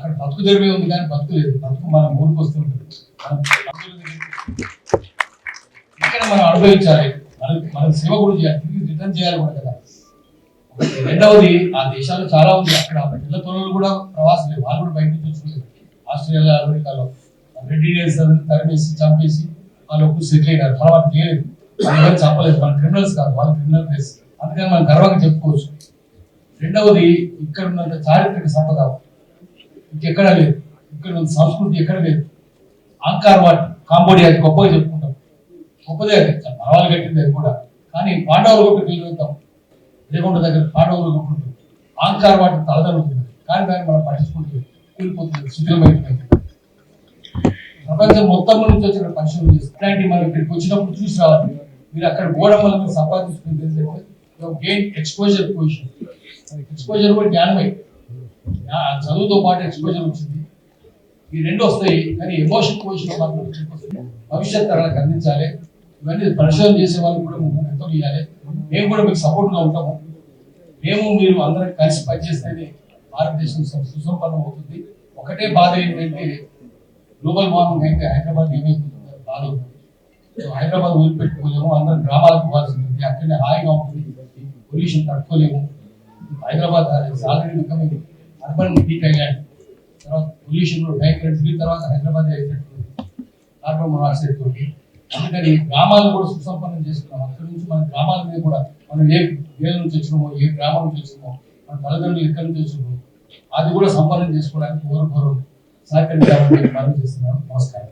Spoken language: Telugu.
అక్కడ బతుకు జరిగే ఉంది కానీ బతుకు లేదు. బతుకు మనం ఊరికి మనం ఇక్కడ మనం అనుభవించాలి. మన మన సేవ కూడా చేయాలి. తిరిగి రిటర్న్ చేయాలి కూడా కదా. రెండవది ఆ దేశాల్లో చాలా ఉంది. అక్కడ పిల్ల తొలలు కూడా ప్రవాసులే వాళ్ళు కూడా బయట నుంచి వచ్చినారు ఆస్ట్రేలియా అమెరికాలో. రెడ్డి డేస్ తరిమేసి చంపేసి వాళ్ళు ఒప్పుడు సెటిల్ అయినారు. తర్వాత చేయలేదు. ఎవరు చంపలేదు. మన క్రిమినల్స్ కాదు. వాళ్ళు క్రిమినల్ ప్లేస్ అందుకని మనం గర్వంగా చెప్పుకోవచ్చు. రెండవది ఇక్కడ ఉన్నంత చారిత్రక సంపద ఇంకెక్కడా లేదు. ఇక్కడ ఉన్న సంస్కృతి ఎక్కడ లేదు. ఆంకార్ వాటి కాంబోడియా గొప్పగా చెప్పుకుంటాం. గొప్పదే అది. కట్టింది అది కూడా. కానీ పాండవులు కొట్టు వెళ్ళిపోతాం రేగొండ దగ్గర పాండవులు కొట్టుంటుంది ఆంకార్ వాటి తలదలుతుంది కానీ దాన్ని మనం పట్టించుకుంటుంది కూలిపోతుంది శిథిలమైపోతుంది ప్రపంచం మొత్తం నుంచి వచ్చిన పరిశోధన చేస్తారు ఇట్లాంటి మనం ఇక్కడికి వచ్చినప్పుడు చూసి రావాలి. మీరు అక్కడ పోవడం వల్ల మీరు సంపాదించుకుంటే గెయిన్ ఎక్స్పోజర్ పొజిషన్ ఎక్స్పోజర్ కూడా జ్ఞానమే. చదువుతో పాటు ఎక్స్పోజర్ వచ్చింది. ఈ రెండు వస్తాయి కానీ ఎమోషన్ పొజిషన్ మాత్రం భవిష్యత్ తరాలకు అందించాలి. ఇవన్నీ పరిశోధన చేసే వాళ్ళకి కూడా మేము ఎంతో ఇవ్వాలి మేము కూడా మీకు సపోర్ట్గా ఉంటాము. మేము మీరు అందరం కలిసి పనిచేస్తేనే భారతదేశం సుసంపన్నం అవుతుంది. ఒకటే బాధ ఏంటంటే గ్లోబల్ వార్మింగ్ అయితే హైదరాబాద్ ఏమైపోతుంది బాధ ఉంటుంది హైదరాబాద్ వదిలిపెట్టుకోలేము. అందరం గ్రామాలకు పోవాల్సి ఉంటుంది అక్కడనే హాయిగా ఉంటుంది. పొల్యూషన్ తట్టుకోలేము. Hyderabad already becoming urban heat island తర్వాత పొల్యూషన్ కూడా భయంకర ఢిల్లీ తర్వాత హైదరాబాద్ అయినట్టుంది కార్బన్ మొనాక్సైడ్ తోటి. అందుకని గ్రామాలు కూడా సుసంపన్నం చేసుకున్నాం. అక్కడి నుంచి మన గ్రామాల మీద కూడా మనం ఏ వేల నుంచి వచ్చినామో ఏ గ్రామం నుంచి వచ్చినామో మన తల్లిదండ్రులు ఎక్కడి నుంచి వచ్చినామో అది కూడా సంపన్నం చేసుకోవడానికి ఎవరు సహకరించాలని మనం చేస్తున్నాం. నమస్కారం.